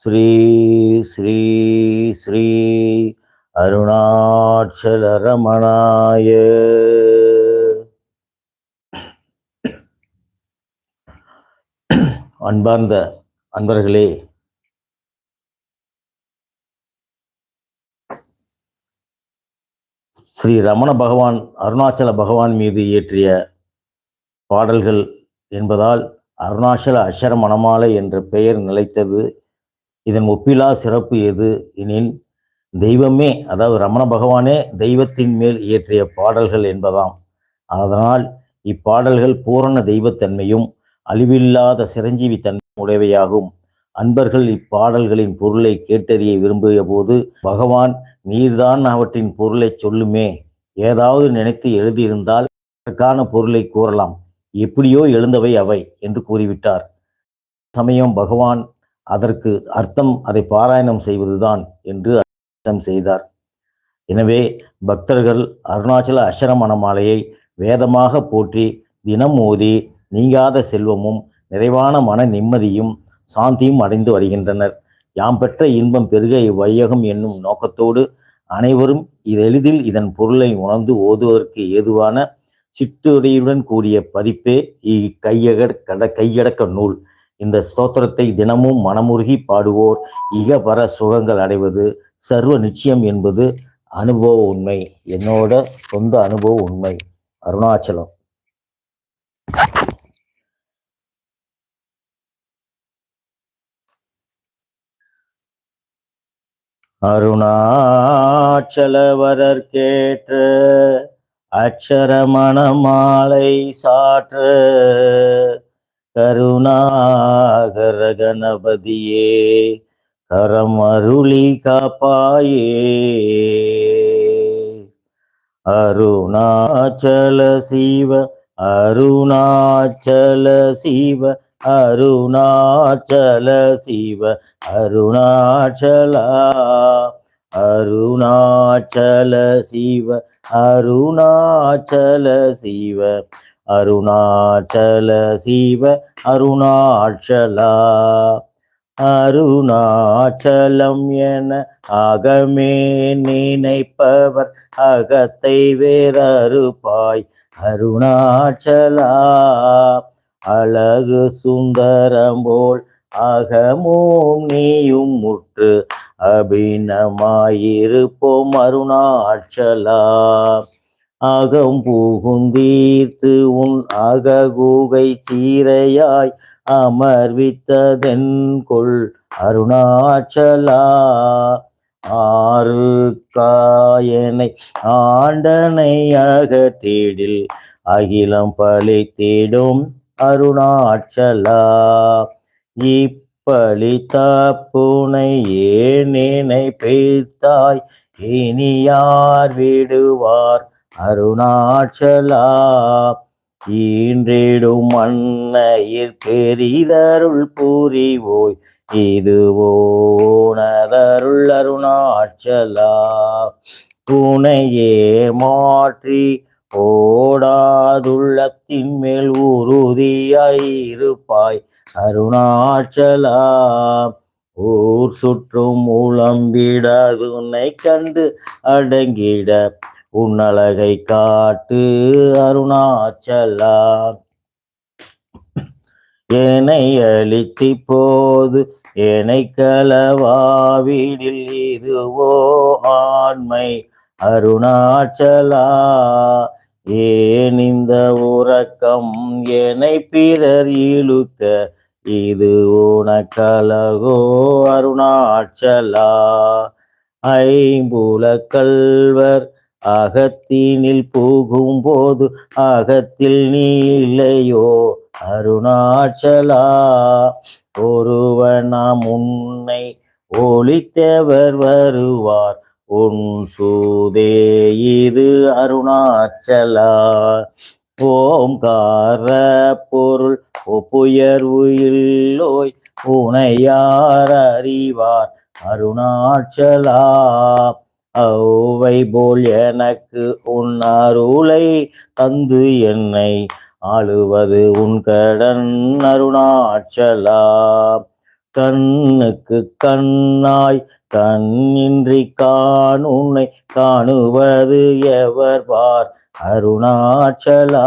ஸ்ரீ ஸ்ரீ ஸ்ரீ அருணாச்சல ரமணாய அன்பார்ந்த அன்பர்களே ஸ்ரீ ரமண பகவான் அருணாச்சல பகவான் மீது இயற்றிய பாடல்கள் என்பதால் அருணாச்சல அஷர மணமாலை என்ற பெயர் நிலைத்தது இதன் ஒப்பிலா சிறப்பு எது எனில் தெய்வமே அதாவது ரமண பகவானே தெய்வத்தின் மேல் இயற்றிய பாடல்கள் என்பதாம். அதனால் இப்பாடல்கள் பூரண தெய்வத்தன்மையும் அழிவில்லாத சிரஞ்சீவி தன்மையும் உடையவையாகும். அன்பர்கள் இப்பாடல்களின் பொருளை கேட்டறிய விரும்பிய போது பகவான் நீர்தான் அவற்றின் பொருளை சொல்லுமே. ஏதாவது நினைத்து எழுதியிருந்தால் அதற்கான பொருளை கூறலாம். எப்படியோ எழுந்தவை அவை என்று கூறிவிட்டார். சமயம் பகவான் அதற்கு அர்த்தம் அதை பாராயணம் செய்வதுதான் என்று அர்த்தம் செய்தார். எனவே பக்தர்கள் அருணாச்சல அஷரமண மாலையை வேதமாக போற்றி தினம் ஓதி நீங்காத செல்வமும் நிறைவான மன நிம்மதியும் சாந்தியும் அடைந்து வருகின்றனர். யாம் பெற்ற இன்பம் பெருக இவ்வையகம் என்னும் நோக்கத்தோடு அனைவரும் இது எளிதில் இதன் பொருளை உணர்ந்து ஓதுவதற்கு ஏதுவான சிற்றுடையுடன் கூடிய பதிப்பே இக்கையக கட கையடக்க நூல். இந்த ஸ்தோத்திரத்தை தினமும் மனமுருகி பாடுவோர். இகபர சுகங்கள் அடைவது சர்வ நிச்சயம் என்பது அனுபவ உண்மை. என்னோட சொந்த அனுபவ உண்மை. அருணாச்சலம். அருணாச்சலவரர் கேற்று அக்ஷரமண மாலை சாற்று. கருணாகர கணபதியே கரம் அருளி காப்பாயே. அருணாச்சல சிவ அருணாச்சல சிவ அருணாச்சல சிவ அருணாச்சலா. அருணாச்சல சிவ அருணாச்சல சிவ அருணாச்சல சிவ அருணாச்சலா. அருணாச்சலம் என அகமே நினைப்பவர் அகத்தை வேறறுப்பாய் அருணாச்சலா அழகு சுந்தரம் போல் அகமோம் நீயும் முற்று அபிநமாயிருப்போம் அருணாச்சலா. அகம் புகுந்தீர்த்து உன் அககூகை சீரையாய் அமர்வித்ததென் கொள் அருணாச்சலா. ஆறு காயனை ஆண்டனை அகத்திடில் அகிலம் பழி தேடும் அருணாச்சலா. இப்பழி தப்புனை ஏனேனை பெய்தாய் இனி யார் விடுவார் அருணாச்சலா ஈன்றிடும் அன்னையிற் பெரிதருள் புரிவோய் இதுவோனதருள் அருணாச்சலா. துணையே மாற்றி ஓடாதுள்ளத்தின் மேல் உறுதியாயிருப்பாய் அருணாச்சலா. ஊர் சுற்றும் உளம்பிடாது உன்னை கண்டு அடங்கிட உன்னழகை காட்டு அருணாச்சலா. என்னை அழித்தி போது என்னை கலவாவிடில் இதுவோ ஆண்மை அருணாச்சலா. ஏன் இந்த உறக்கம் என்னை பிறர் இழுக்க இது உனக்கலகோ அருணாச்சலா. ஐம்புல கல்வர் அகத்தினில் போகும்போது அகத்தில் நீ இல்லையோ அருணாச்சலா. ஒருவனாம் உன்னை ஒளித்தவர் வருவார் உன் சூதே இது அருணாச்சலா. ஓம்கார பொருள் ஒப்புயர்வு இல்லோய் உனையார் அறிவார் அருணாச்சலா. ஔவை போல் எனக்கு உன் அருளை தந்து என்னை ஆளுவது உன் கடன் அருணாச்சலா கண்ணுக்கு கண்ணாய் கண்ணின்றி காணுன்னை காணுவது எவர் பார்? அருணாச்சலா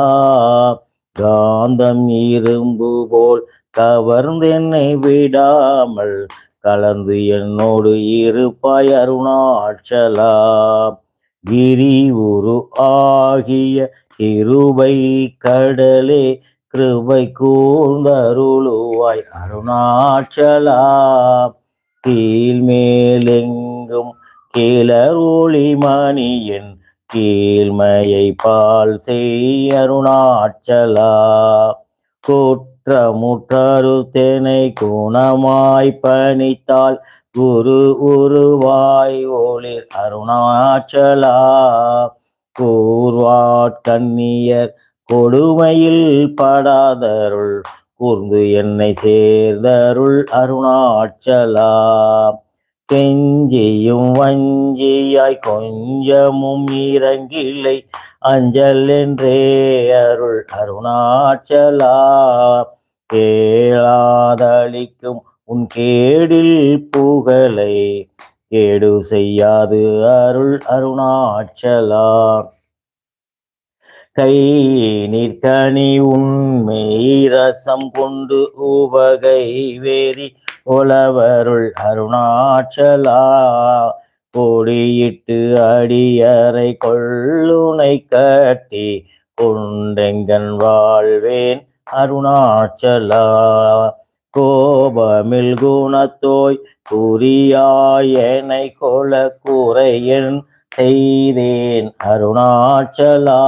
காந்தம் இரும்பு போல் கவர்ந்தென்னை விடாமல் கலந்து என்னோடு இருப்பாய் அருணாச்சலா. கிரி உரு ஆகிய கிருபை கடலே கிருபை கூர்ந்தருளுவாய் அருணாச்சலா. கீழ்மேலெங்கும் கீழர் மணியின் கீழ்மையை பால் செய் அருணாச்சலா. குற்றமுற்றரு தேனை குணமாய் பணித்தால் குரு உருவாய் ஒளிர் அருணாச்சலா. கூர்வாட்கண்ணியர் கொடுமையில் படாதருள் கூர்ந்து என்னை சேர்ந்தருள் அருணாச்சலா. கெஞ்சியும் வஞ்சியாய் கொஞ்சமும் இறங்கில்லை. அஞ்சல் என்றே அருள் அருணாச்சலா கேளாதளிக்கும் உன் கேடில் புகழை கேடு செய்யாது அருள் அருணாச்சலா. கை நிற்கனி உண்மை ரசம் கொண்டு உபகை வேதி புலவருள் அருணாச்சலா கொடியிட்டு அடியறை கொள்ளுனை கட்டி கொண்டெங்கன் வாழ்வேன் அருணாச்சலா. கோபமில் குணத்தோய் குறியாயனை கொல குறையன் செய்தேன் அருணாச்சலா.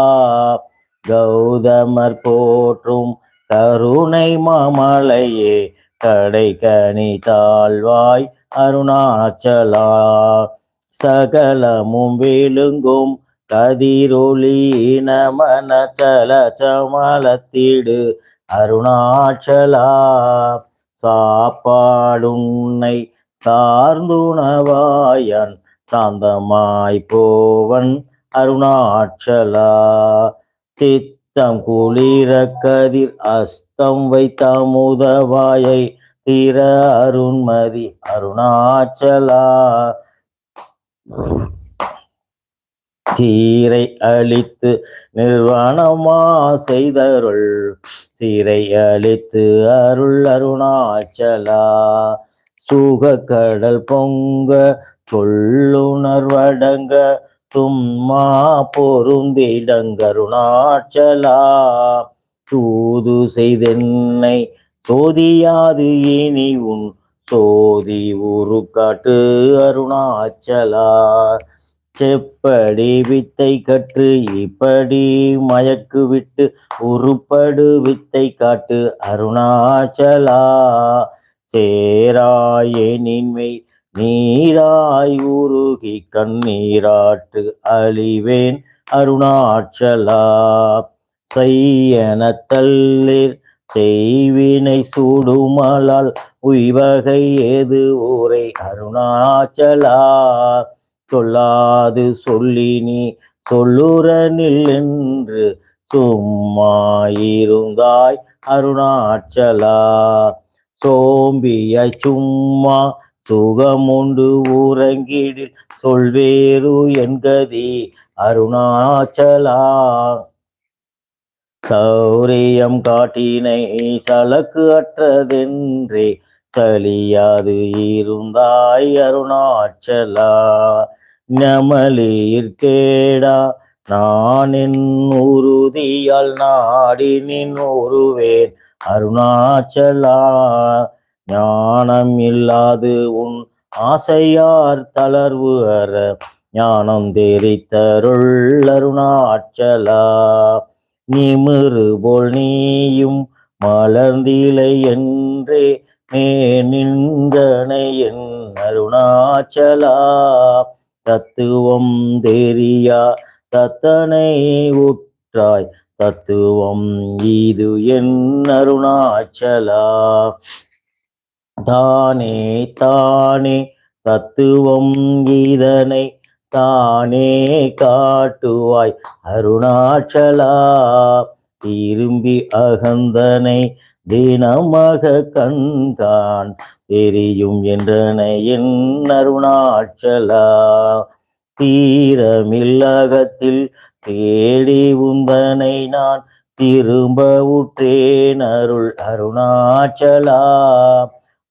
கௌதமர் போற்றும் கருணை மாமலையே கடை கனி தாழ்வாய் அருணாச்சலா. சகலமும் விழுங்கும் கதிரொளி நமன சல சமலத்திடு அருணாச்சலா. சாப்பாடுன்னை சார்ந்துணவாயன் சாந்தமாய் போவன் அருணாச்சலா தம் குளிர கதிர் அஸ்தம் வைத்தமுதவாயை முதவாயை அருண்மதி அருணாச்சலா. தீரை அழித்து நிர்வாணமா செய்தருள் தீரை அழித்து அருள் அருணாச்சலா. சுக கடல் பொங்க சொல்லுணர்வடங்க சும்மா பொருந்திடங்கருணாச்சலா. சூது செய்தென்னை சோதியாது இனி உன் சோதி உருக்காட்டு காட்டு அருணாச்சலா. செப்படி வித்தை கற்று இப்படி மயக்கு விட்டு உருப்படு வித்தை காட்டு அருணாச்சலா. சேராயனின்மை நீராய் உருகி கண்ணீராட்டு அழிவேன் அருணாச்சலா. செய்யன தள்ளிர் செய்வினை சூடுமலால் உய்வகை ஏது ஊரை அருணாச்சலா. சொல்லாது சொல்லி நீ சொல்லுரனில் என்று சும்மாயிருந்தாய் அருணாச்சலா. சோம்பிய சும்மா சுகமுண்டு ஊரங்கிடில் சொல்வேறு என்கதி அருணாச்சலா. சௌரியம் காட்டினை சலக்கு அற்றதென்றே சலியாது இருந்தாய் அருணாச்சலா. நமலீர்கேடா நானின் உறுதியால் நாடினின் உருவேன் அருணாச்சலா. ஞானம் இல்லாது உன் ஆசையார் தளர்வு அற ஞானம் தெரித்தருள் அருணாச்சலா. நிமிரு போல் நீயும் மலர்ந்திலை என்றே மே நின்றனை என் அருணாச்சலா. தத்துவம் தெரியா தத்தனை உற்றாய் தத்துவம் இது என் அருணாச்சலா. தானே தானே தத்துவம் இதனை தானே காட்டுவாய் அருணாச்சலா. திரும்பி அகந்தனை தினமாக கண்கான் தெரியும் என்றனை என் அருணாச்சலா. தீரமில்லகத்தில் தேடி உந்தனை நான் திரும்ப உற்றேன் அருள் அருணாச்சலா.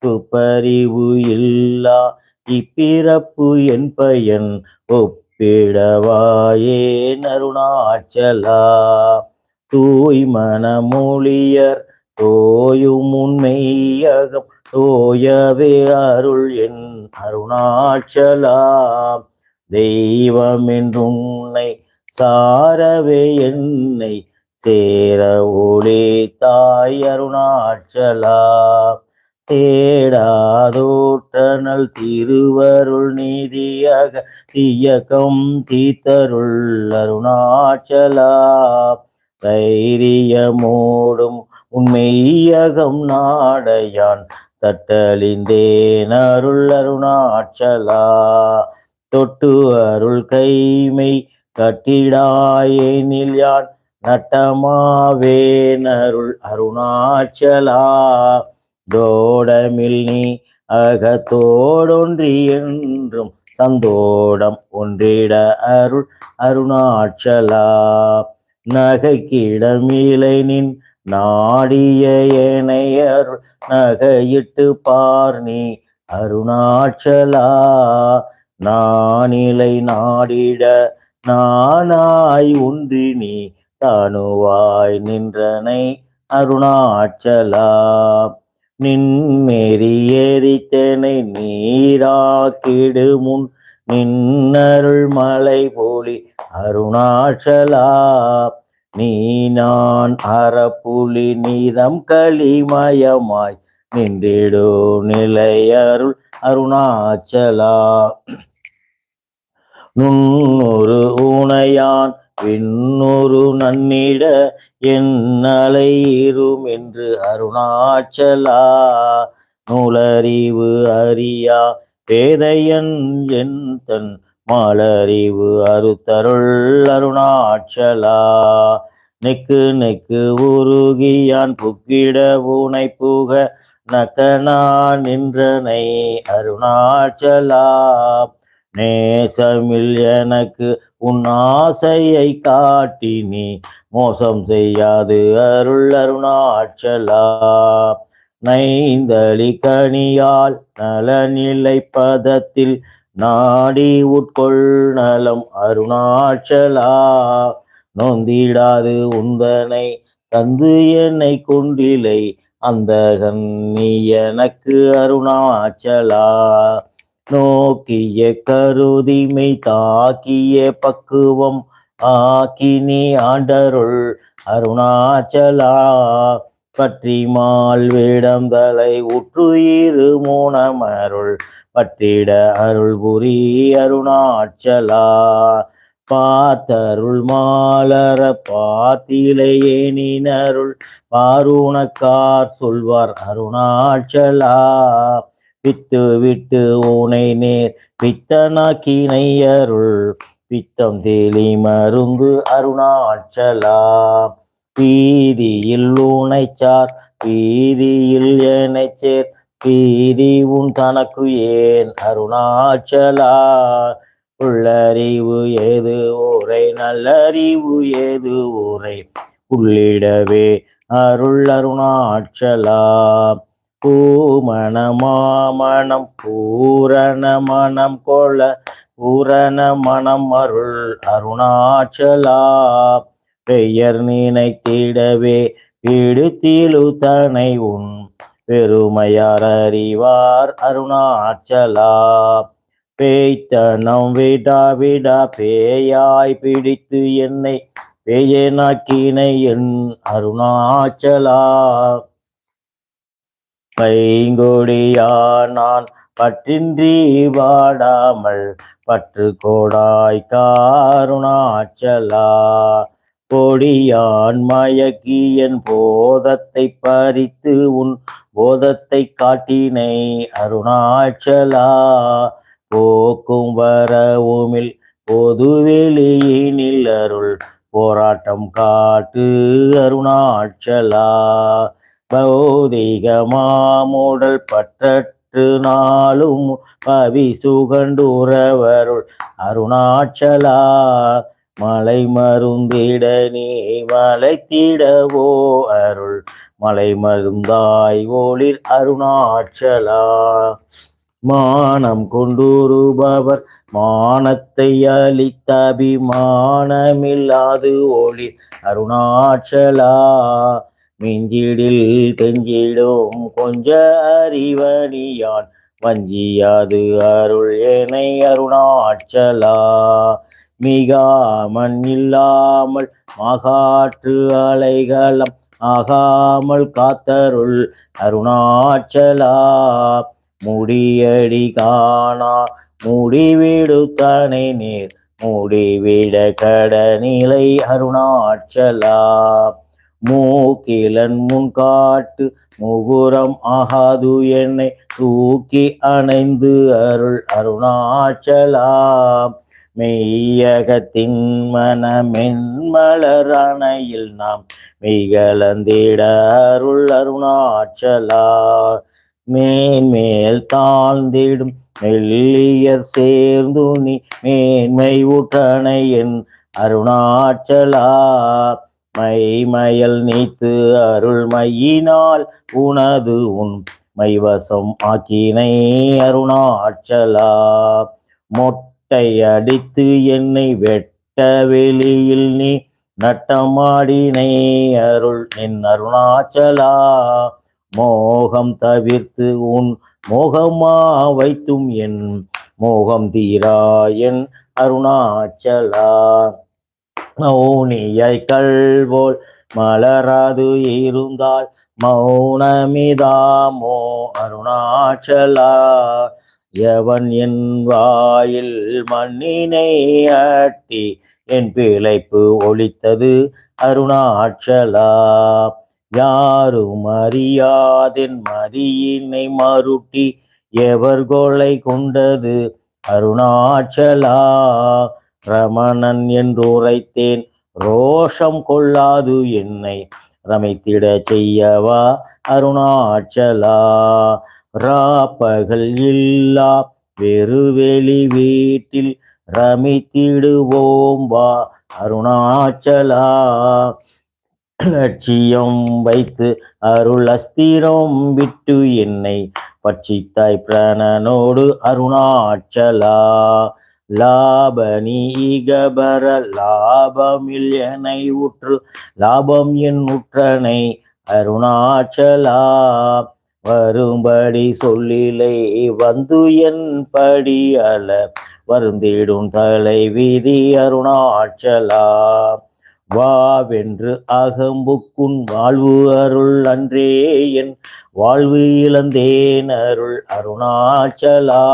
பறிவு இல்லா இப்பிறப்பு என் பயன் ஒப்பிடவாயே நருணாச்சலா. தூய் மனமொழியர் தோயும் உண்மையகம் தோயவே அருள் என் அருணாச்சலா. தெய்வம் என்றுன்னை சாரவே என்னை சேர ஒளி தாய் அருணாச்சலா. தேடாதோற்றனல் திருவருள் நீதியக தீயகம் தீத்தருள் அருணாச்சலா. தைரியமோடும் உண்மையகம் நாடையான் தட்டலிந்தேன் அருள் அருணாச்சலா. தொட்டு அருள் கைமை கட்டிடாயேனில் யான் நட்டமாவேன் அருள் அருணாச்சலா. தோடமில் நீ அகத்தோடொன்றி என்றும் சந்தோடம் ஒன்றிட அருள் அருணாச்சலா. நகைக்கிடமிலை நின் நாடிய ஏனை அருள் நகையிட்டு பார் நீ அருணாச்சலா. நானிலை நாடிட நானாய் ஒன்றி நீ தானுவாய் நின்றனை அருணாச்சலா. நின்மேறி நீராக்கிடுமுன் நின்னருள் மலை போலி அருணாச்சலா. நீ நான் அறப்புலி நீதம் களிமயமாய் நின்றிடு நிலையருள் அருணாச்சலா. நுண்ணொரு ஊனையான் பின்னொரு நன்னிட என்னலையிரும் என்று அருணாச்சலா. நூலறிவு அறியா பேதையன் என் தன் மாலறிவு அருத்தருள் அருணாச்சலா. நெக்கு நெக்கு உருகியான் புக்கிட ஊனை புக நக்கனா நின்றனை அருணாச்சலா. நேசமில் எனக்கு உன் ஆசையை காட்டி நீ மோசம் செய்யாது அருள் அருணாச்சலா. நைந்தளி கனியால் நலநிலை பதத்தில் நாடி உட்கொள் நலம் அருணாச்சலா. நொந்திடாது உந்தனை தந்து என்னை கொண்டிலை அந்த நீ எனக்கு அருணாச்சலா. நோக்கிய கருதிமை தாக்கிய பக்குவம் ஆக்கினி ஆண்டருள் அருணாச்சலா. பற்றி மால்விடம் தலை உற்றுயிரு மூனமருள் பற்றிட அருள் புரி அருணாச்சலா. பார்த்தருள் மாலர பார்த்திலையே அருள் பாருணக்கார் சொல்வார் அருணாச்சலா. வித்து விட்டு ஊனை நேர் வித்தனாக்கினை அருள் வித்தம் தேலி மருந்து அருணாச்சலா. பீதியில் ஊனைச்சார் பீதியில் ஏனைச் சேர். பீதி உன் தனக்கு ஏன் அருணாச்சலா? உள்ளறிவு ஏது ஊரை நல்லறிவு ஏது ஊரை? உள்ளிடவே அருள் அருணாச்சலா. பூமணமாமணம் பூரண மணம் கொள பூரண மணம் அருள் அருணாச்சலா. பெயர் நினைத்திடவே பிடித்திலு தனை உன் பெருமையார் அறிவார் அருணாச்சலா. பேய்த்தனம் விடா விடா பேயாய் பிடித்து என்னை பேயனாக்கினை என் அருணாச்சலா. பைங்கொடியா நான் பற்றின்றி வாடாமல் பற்று கோடாய் காருணாச்சலா. கொடியான் மயக்கி என் போதத்தை பறித்து உன் போதத்தை காட்டினை அருணாச்சலா. போக்கும் வரவுமில் பொதுவெளியினில் அருள் போராட்டம் காட்டு அருணாச்சலா. பௌதிக மாமுடல் பற்றற்று நாளும் பவி சுகண்டுறவருள் அருணாச்சலா மலை மருந்திட நீ மலைத்திடவோ அருள் மலை மருந்தாய் ஒளிர் அருணாச்சலா. மானம் கொண்டுருபவர் மானத்தை அளித்த அபிமானமில்லாது ஒளிர் அருணாச்சலா. மிஞ்சிடில் கெஞ்சிடும் கொஞ்ச அறிவணியான் வஞ்சியாது அருள் ஏனை அருணாச்சலா. மிகாமன் இல்லாமல் மகாற்று அலைகளம் ஆகாமல் காத்தருள் அருணாச்சலா. முடியடி காணா முடிவிடுத்தனை நீர் முடிவிட கடநிலை அருணாச்சலா. மூக்கிலன் முன் காட்டு முகுரம் ஆகாது என்னை தூக்கி அணைந்து அருள் அருணாச்சலா மெய்யகத்தின் மனமென்மலரணையில் நாம் மெய்கலந்திட அருள் அருணாச்சலா மேன்மேல் தாழ்ந்திடும் மெல்லியர் சேர்ந்து நீ மேன்மை ஊட்டணையின் என் அருணாச்சலா. மைமயல் நீத்து அருள் மையினால் உனது உன் மைவசம் ஆக்கினை அருணாச்சலா. மொட்டை அடித்து என்னை வெட்ட வெளியில் நீ நட்டமாடினை அருள் என் அருணாச்சலா. மோகம் தவிர்த்து உன் மோகமா வைத்தும் என் மோகம் தீரா என் அருணாச்சலா. மௌனியை கல்வோல் மலராது இருந்தால் மௌனமிதாமோ அருணாச்சலா. எவன் என் வாயில் மண்ணினை அட்டி என் பிழைப்பு ஒழித்தது அருணாச்சலா. யாரும் அறியாதென் மதியினை மருட்டி எவர் கொலை கொண்டது அருணாச்சலா. ரமணன் என்று உரைத்தேன். ரோஷம் கொள்ளாது என்னை. ரமைத்திட செய்யவா அருணாச்சலா. ராப்பகல் இல்லா. வெறுவெளி வீட்டில் ரமித்திடுவோம் வா அருணாச்சலா. லட்சியம் வைத்து அருள் அஸ்திரம் விட்டு என்னை. பட்சித்தாய் பிரணனோடு அருணாச்சலா. லாப நீகபர லாபமில் எனை உற்று லாபம் என் உற்றனை அருணாச்சலா. வரும்படி சொல்லிலை வந்து என் படி அல வருந்திடும் தலை வீதி அருணாச்சலா. வாவென்று அகம்புக்குன் வாழ்வு அருள் அன்றே என் வாழ்வு இழந்தேன் அருள் அருணாச்சலா.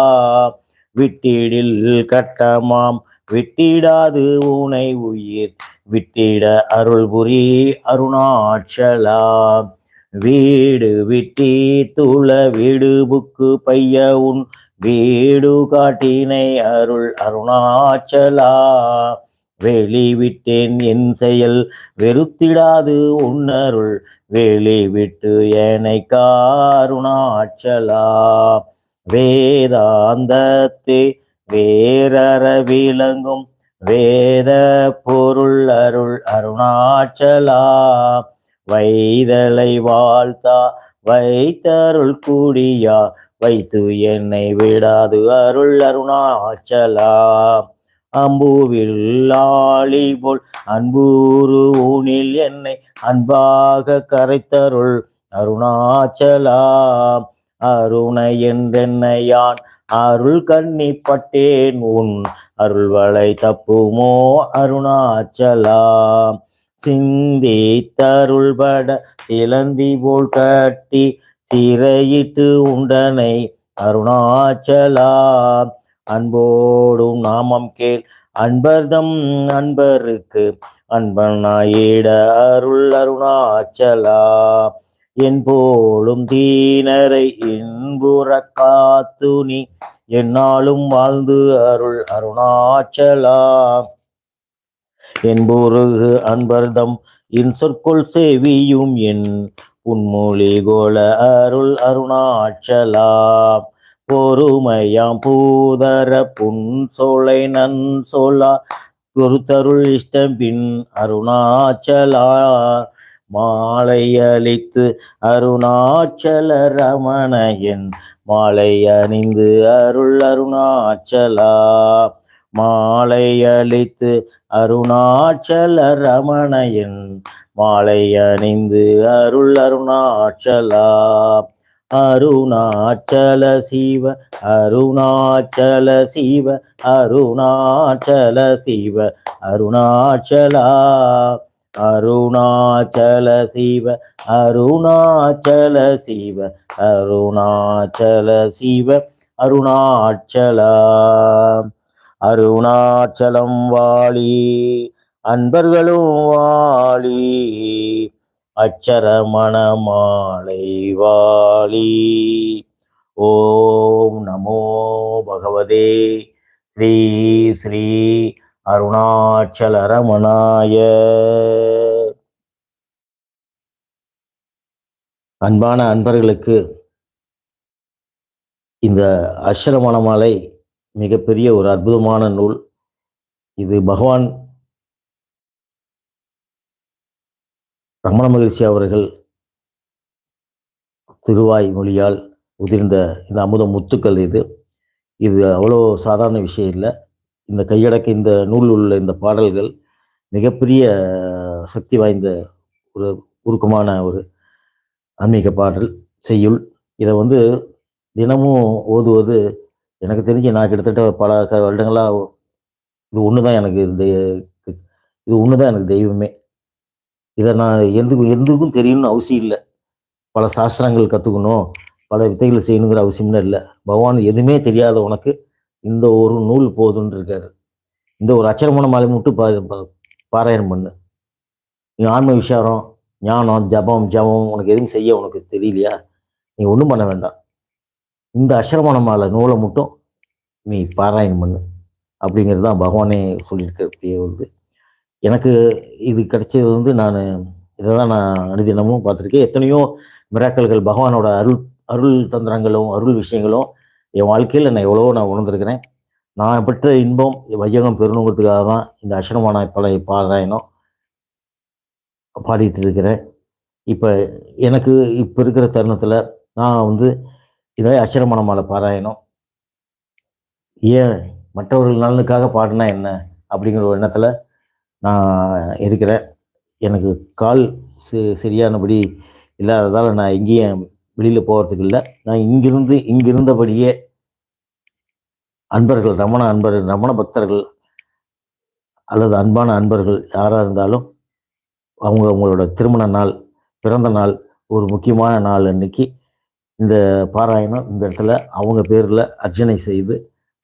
விட்டிடில் கட்டமாம். விட்டிடாது உனை உயிர். விட்டிட அருள் புரி அருணாச்சலா. வீடு விட்டி துள வீடு புக்கு பைய உன். வீடு காட்டினை அருள் அருணாச்சலா. வெளிவிட்டேன் என் செயல். வெறுத்திடாது உன்னருள். வெளிவிட்டு ஏனை காருணாச்சலா வேதாந்தத்தே வேறற விளங்கும் வேத பொருள் அருள் அருணாச்சலா. வைதலை வாழ்த்தா வைத்தருள் கூடியா வைத்து என்னை விடாது அருள் அருணாச்சலா. அம்புவில்லாளி போல் அன்பூரு ஊனில் என்னை அன்பாக கரைத்தருள் அருணாச்சலா. அருணை என்றென்னையான் அருள் கண்ணிப்பட்டேன். உன் அருள்வளை தப்புமோ அருணாச்சலா சிந்தி தருள்பட சிலந்தி போல் கட்டி சிறையிட்டு உண்டனை அருணாச்சலா அன்போடும் நாமம் கேள் அன்பர்தம் அன்பருக்கு. அன்பனாயிட அருள் அருணாச்சலா என் போலும் தீனரை இன்புற காத்து நீ என்னாலும் வாழ்ந்து அருள் அருணாச்சலா என்புருகு அன்பர்தம் இன் சொற்கொள் சேவியும் என் உன்மொழி கோல அருள் அருணாச்சலா பொறுமையாம் பூதர புன் சோலை நன் சோலா பொறுத்தருள் இஷ்டம் பின் அருணாச்சலா. மாலை அளித்து அருணாச்சல ரமணையன். மாலை அணிந்து அருள் அருணாச்சலா. மாலை அளித்து அருணாச்சல ரமணையன். மாலை அணிந்து அருள் அருணாச்சலா. அருணாச்சல சிவ அருணாச்சல சிவ அருணாச்சல சிவ அருணாச்சலா. அருணாச்சல சிவ அருணாச்சல சிவ அருணாச்சல சிவ அருணாச்சலா. அருணாச்சலம் வாழி அன்பர்களும் வாழி அச்சரமணமாலை வாழி. ஓம் நமோ பகவதே ஸ்ரீ ஸ்ரீ அருணாச்சல ரமணாய அன்பான அன்பர்களுக்கு இந்த அஷ்ரமண மாலை மிகப்பெரிய ஒரு அற்புதமான நூல். இது பகவான் ரமண மகிழ்ச்சி அவர்கள் திருவாய் மொழியால் உதிர்ந்த இந்த அமுத முத்துக்கள் இது. இது அவ்வளோ சாதாரண விஷயம் இல்லை. இந்த கையடக்க இந்த நூல் உள்ள இந்த பாடல்கள் மிகப்பெரிய சக்தி வாய்ந்த ஒரு உருக்கமான ஒரு ஆன்மீக பாடல் செய்யுள். இதை வந்து தினமும் ஓதுவது எனக்கு தெரிஞ்சு நான் கிட்டத்தட்ட பல க வருடங்களாக இது ஒன்று தான் எனக்கு இந்த இது ஒன்று தான் எனக்கு தெய்வமே. இதை நான் எந்த எந்தக்கும் தெரியணும்னு அவசியம் இல்லை. பல சாஸ்திரங்கள் கற்றுக்கணும் பல வித்தைகளை செய்யணுங்கிற அவசியம்னு இல்லை. பகவான் எதுவுமே தெரியாத உனக்கு இந்த ஒரு நூல் போதுன்னு இருக்காரு. இந்த ஒரு அச்சரமான மாலை மட்டும் பா பாராயணம் பண்ணு. நீ ஆன்ம விசாரம் ஞானம் ஜபம் ஜபம் உனக்கு எதுவும் செய்ய உனக்கு தெரியலையா? நீ ஒன்றும் பண்ண வேண்டாம். இந்த அஷரமான மாலை நூலை மட்டும் நீ பாராயணம் பண்ணு. அப்படிங்கிறது தான் பகவானே சொல்லியிருக்கக்கூடிய ஒரு இது எனக்கு இது கிடைச்சது வந்து நான் இதை தான் நான் அனுதினமும் பார்த்துருக்கேன். எத்தனையோ மிராக்கல்கள் பகவானோட அருள் அருள் தந்திரங்களும் அருள் விஷயங்களும் என் வாழ்க்கையில் நான் எவ்வளவோ நான் உணர்ந்திருக்கிறேன். நான் பெற்ற இன்பம் வையகம் பெறணுங்கிறதுக்காக தான் இந்த அஷரமான பழைய பாராயணம் பாடிட்டு இருக்கிறேன். இப்போ எனக்கு இப்போ இருக்கிற தருணத்தில் நான் வந்து இதை அஷரமான மாலை பாராயணம் ஏன் மற்றவர்கள் நலனுக்காக பாடினா என்ன அப்படிங்கிற ஒரு எண்ணத்தில் நான் இருக்கிறேன். எனக்கு கால் சரியானபடி இல்லாததால் நான் எங்கேயும் வெளியில் போகிறதுக்கு இல்லை. நான் இங்கிருந்து இங்கிருந்தபடியே அன்பர்கள் ரமண அன்பர்கள் ரமண பக்தர்கள் அல்லது அன்பான அன்பர்கள் யாராக இருந்தாலும் அவங்க அவங்களோட திருமண நாள் பிறந்த நாள் ஒரு முக்கியமான நாள் அன்னைக்கு இந்த பாராயணம் இந்த இடத்துல அவங்க பேரில் அர்ச்சனை செய்து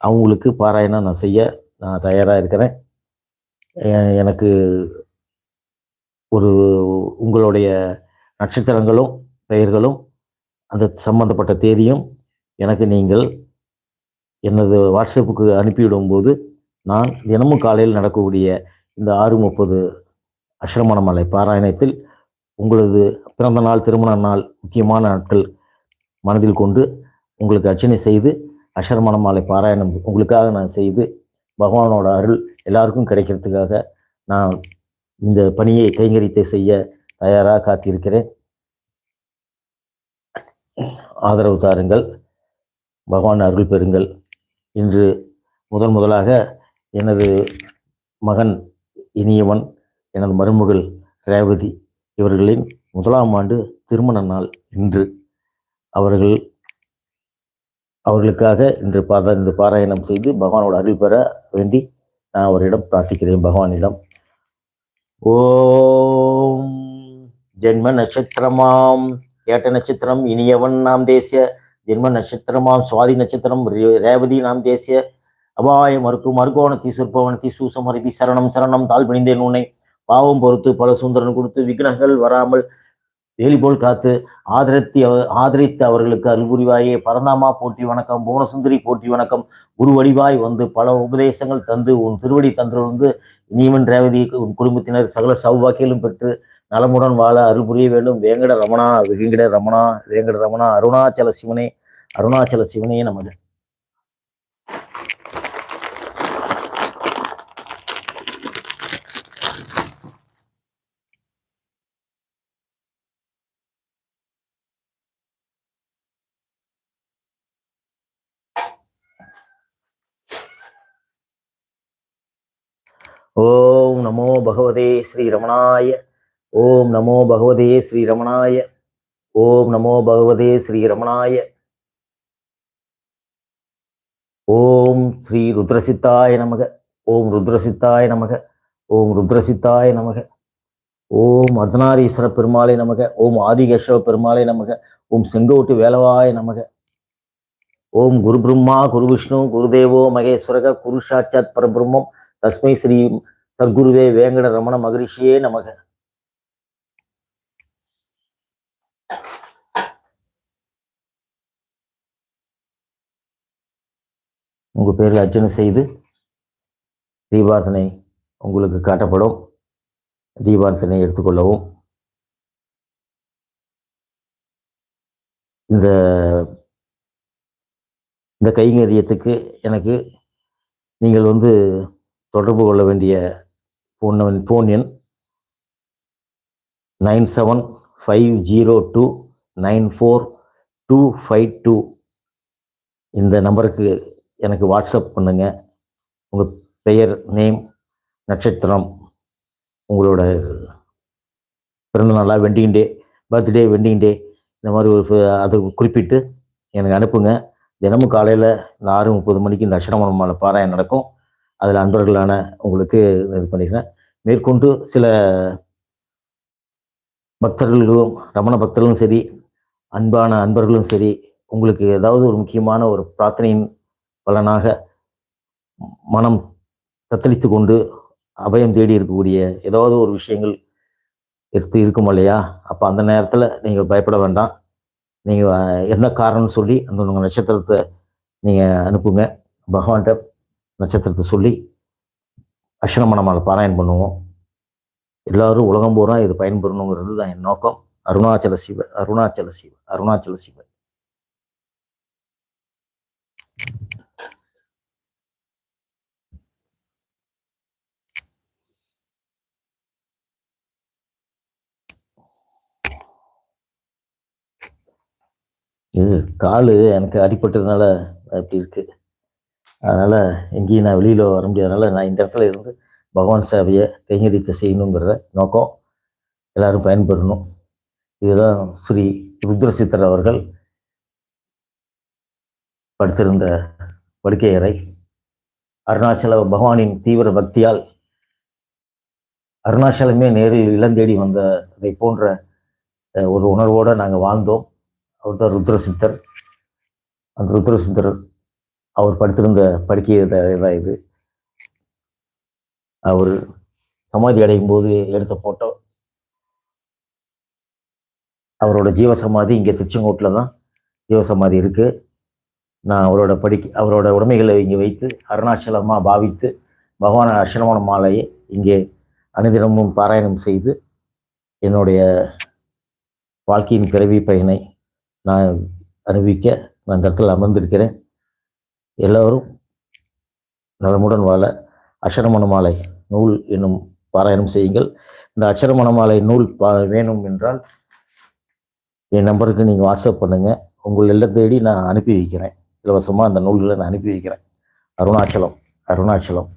அவங்களுக்கு பாராயணம் நான் செய்ய நான் தயாராக இருக்கிறேன். எனக்கு ஒரு உங்களுடைய நட்சத்திரங்களும் பெயர்களும் அந்த சம்பந்தப்பட்ட தேதியும் எனக்கு நீங்கள் எனது வாட்ஸ்அப்புக்கு அனுப்பிவிடும்போது நான் தினமும் காலையில் நடக்கக்கூடிய இந்த ஆறு முப்பது அஷ்ரமணமலை பாராயணத்தில் உங்களது பிறந்த நாள் திருமண நாள் முக்கியமான நாட்கள் மனதில் கொண்டு உங்களுக்கு அர்ச்சனை செய்து அஷரமணமாலை பாராயணம் உங்களுக்காக நான் செய்து பகவானோட அருள் எல்லாருக்கும் கிடைக்கிறதுக்காக நான் இந்த பணியை கைங்கரித்தை செய்ய தயாராக காத்திருக்கிறேன். ஆதரவு தாருங்கள். பகவான் அருள் பெறுங்கள். இன்று முதன் முதலாக எனது மகன் இனியவன் எனது மருமகள் ரேவதி இவர்களின் முதலாம் ஆண்டு திருமண நாள் இன்று. அவர்கள் அவர்களுக்காக இன்று பாத இந்த பாராயணம் செய்து பகவானோட அருள் பெற வேண்டி நான் அவரிடம் பிரார்த்திக்கிறேன். பகவானிடம் ஓம் ஜென்ம நட்சத்திரமாம் கேட்ட நட்சத்திரம் இனியவன் நாம் தேசிய ஜென்ம நட்சத்திரமாம் சுவாதி நட்சத்திரம் ரே- ரேவதி நாம் தேசிய. அபாய மறுக்கு மறுகோணத்தி சூசம் அருவி சரணம் சரணம் தாழ் பணிந்தேன் உன்னை. பாவம் பொறுத்து பல சுந்தரன் கொடுத்து விக்னங்கள் வராமல் வேலி போல் காத்து ஆதரித்து ஆதரித்து அவர்களுக்கு அருள்புரிவாயே பரந்தாமா போற்றி வணக்கம் புவனசுந்தரி போற்றி வணக்கம். குரு வடிவாய் வந்து பல உபதேசங்கள் தந்து உன் திருவடி தந்திருந்து நீமன் ரேவதி உன் குடும்பத்தினர் சகல சௌபாக்கியலும் பெற்று நலமுடன் வாழ அருள் புரிய வேண்டும். வேங்கட ரமணா வெங்கட ரமணா வேங்கட ரமணா அருணாச்சல சிவனே அருணாச்சல சிவனே நமது ஓம் நமோ பகவதே ஸ்ரீ ரமணாய ஓம் நமோ பகவதே ஸ்ரீ ரமணாய. ஓம் நமோ பகவதே ஸ்ரீ ரமணாய. ஓம் ஸ்ரீ ருத்ரசித்தாய நமக. ஓம் ருத்ரசித்தாய நமக. ஓம் ருத்ரசித்தாய நமக. ஓம் அர்த்தநாரீஸ்வர பெருமாளை நமக. ஓம் ஆதிகேசவ பெருமாளை நமக. ஓம் செங்கோட்டு வேலவாய நமக. ஓம் குரு பிரம்மா குரு விஷ்ணு குருதேவோ மகேஸ்வரக குரு சாட்சாத் பரபிரம்மம் தஸ்மை ஸ்ரீ சர்க்குருவே வேங்கட ரமண மகரிஷியே நமக. உங்கள் பேரில் அர்ச்சனை செய்து தீபார்த்தனை உங்களுக்கு காட்டப்படும். தீபார்த்தனை எடுத்துக்கொள்ளவும். இந்த இந்த கைங்கரியத்துக்கு எனக்கு நீங்கள் வந்து தொடர்பு கொள்ள வேண்டிய ஃபோன் ஃபோன் எண் nine seven five zero two nine four two five two இந்த நம்பருக்கு எனக்கு வாட்ஸ்அப் பண்ணுங்க. உங்கள் பெயர் நேம் நட்சத்திரம் உங்களோட பிறந்தநாளா வெண்டிங் டே பர்த்டே வெண்டிங் டே இந்த மாதிரி ஒரு அது குறிப்பிட்டு எனக்கு அனுப்புங்க. தினமும் காலையில் இந்த ஆறு முப்பது மணிக்கு இந்த அஷ்டமனமான பாராயணம் நடக்கும். அதில் அன்பர்களான உங்களுக்கு இது பண்ணிக்கிறேன். மேற்கொண்டு சில பக்தர்களும் ரமண பக்தர்களும் சரி அன்பான அன்பர்களும் சரி உங்களுக்கு ஏதாவது ஒரு முக்கியமான ஒரு பிரார்த்தனையின் பலனாக மனம் தத்தளித்து கொண்டு அபயம் தேடி இருக்கக்கூடிய ஏதாவது ஒரு விஷயங்கள் எடுத்து இருக்கும் இல்லையா? அப்போ அந்த நேரத்தில் நீங்கள் பயப்பட வேண்டாம். நீங்கள் என்ன காரணம்னு சொல்லி அந்த உங்கள் நட்சத்திரத்தை நீங்கள் அனுப்புங்க. பகவான்கிட்ட நட்சத்திரத்தை சொல்லி அஷ்டமனமால பாராயணம் பண்ணுவோம். எல்லோரும் உலகம் பூரா இது பயன்பெறணுங்கிறது தான் என் நோக்கம். அருணாச்சல சிவ அருணாச்சல சிவ அருணாச்சல சிவ இது காலு எனக்கு அடிபட்டதுனால அப்படி இருக்கு. அதனால எங்கேயும் நான் வெளியில் வர முடியாதனால நான் இந்த இடத்துல இருந்து பகவான் சேவையை கைங்கரியத்தை செய்யணுங்கிறத நோக்கம் எல்லாரும் பயன்பெறணும் இதுதான் ஸ்ரீ ருத்ரசித்தர் அவர்கள் படுத்திருந்த படுக்கையறை அருணாச்சல பகவானின் தீவிர பக்தியால் அருணாச்சலமே நேரில் இளந்தேடி வந்த அதை போன்ற ஒரு உணர்வோடு நாங்கள் வாழ்ந்தோம். அவர் தான் ருத்ரசித்தர். அந்த ருத்ரசித்தர் அவர் படுத்திருந்த படுக்கை தான் இது அவர் சமாதி அடையும் போது எடுத்த போட்டோ அவரோட ஜீவசமாதி இங்கே திருச்செங்கோட்டில் தான் ஜீவசமாதி இருக்கு. நான் அவரோட படிக்க அவரோட உடைமைகளை இங்கே வைத்து அருணாச்சலமாக பாவித்து பகவான் அஷ்டமண மாலையை இங்கே அனுதினமும் பாராயணம் செய்து என்னுடைய வாழ்க்கையின் பிறவி பயனை நான் அனுபவிக்க நான் இந்த இடத்துல அமர்ந்திருக்கிறேன். எல்லோரும் நலமுடன் வாழ அக்ஷரமண மாலை நூல் என்னும் பாராயணம் செய்யுங்கள். இந்த அக்ஷரமண மாலை நூல் பா வேணும் என்றால் என் நம்பருக்கு நீங்கள் வாட்ஸ்அப் பண்ணுங்கள் உங்கள் எல்லாம் தேடி நான் அனுப்பி வைக்கிறேன். இலவசமாக அந்த நூல்களை நான் அனுப்பி வைக்கிறேன். அருணாச்சலம் அருணாச்சலம்.